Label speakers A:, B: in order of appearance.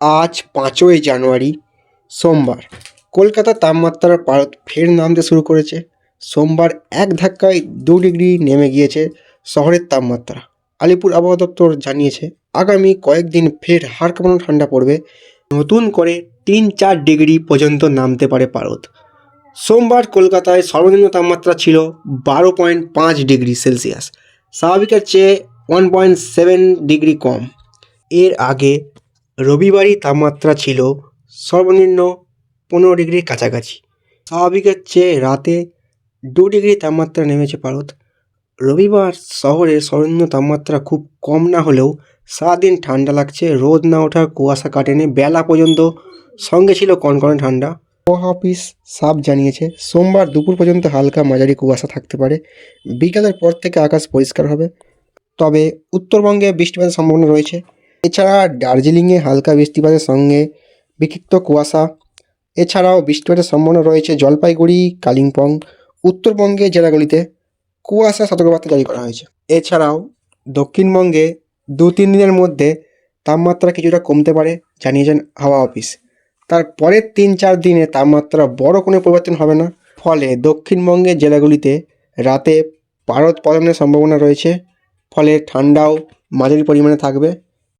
A: আজ পাঁচই জানুয়ারি, সোমবার। কলকাতার তাপমাত্রা পারদ ফের নামতে শুরু করেছে। সোমবার এক ধাক্কায় দু ডিগ্রি নেমে গিয়েছে শহরের তাপমাত্রা। আলিপুর আবহাওয়া দপ্তর জানিয়েছে, আগামী কয়েকদিন ফের হাড় কাঁপানো ঠান্ডা পড়বে। নতুন করে তিন চার ডিগ্রি পর্যন্ত নামতে পারে পারদ। সোমবার কলকাতায় সর্বনিম্ন তাপমাত্রা ছিল বারো পয়েন্ট পাঁচ ডিগ্রি সেলসিয়াস। স্বাভাবিকের চেয়ে ওয়ান পয়েন্ট সেভেন ডিগ্রি কম। এর আগে রবিবারই তাপমাত্রা ছিল সর্বনিম্ন পনেরো ডিগ্রির কাছাকাছি। স্বাভাবিকের চেয়ে রাতে দু ডিগ্রি তাপমাত্রা নেমেছে ভারত। রবিবার শহরে সর্বনিম্ন তাপমাত্রা খুব কম না হলেও সারাদিন ঠান্ডা লাগছে। রোদ না ওঠার কুয়াশা কাটেনি। বেলা পর্যন্ত সঙ্গে ছিল কনকনে ঠান্ডা। আবহাওয়া অফিস সাফ জানিয়েছে, সোমবার দুপুর পর্যন্ত হালকা মাঝারি কুয়াশা থাকতে পারে। বিকালের পর থেকে আকাশ পরিষ্কার হবে। তবে উত্তরবঙ্গে বৃষ্টিপাতের সম্ভাবনা রয়েছে। এছাড়া দার্জিলিংয়ে হালকা বৃষ্টিপাতের সঙ্গে বিক্ষিপ্ত কুয়াশা। এছাড়াও বৃষ্টিপাতের সম্ভাবনা রয়েছে জলপাইগুড়ি, কালিম্পং, উত্তরবঙ্গের জেলাগুলিতে। কুয়াশা সতর্কবার্তা জারি করা হয়েছে। এছাড়াও দক্ষিণবঙ্গে দু তিন দিনের মধ্যে তাপমাত্রা কিছুটা কমতে পারে, জানিয়েছেন হাওয়া অফিস। তার পরের তিন চার দিনে তাপমাত্রা বড় কোনো পরিবর্তন হবে না। ফলে দক্ষিণবঙ্গের জেলাগুলিতে রাতে পারদ পতনের সম্ভাবনা রয়েছে। ফলে ঠান্ডাও মাঝারি পরিমাণে থাকবে।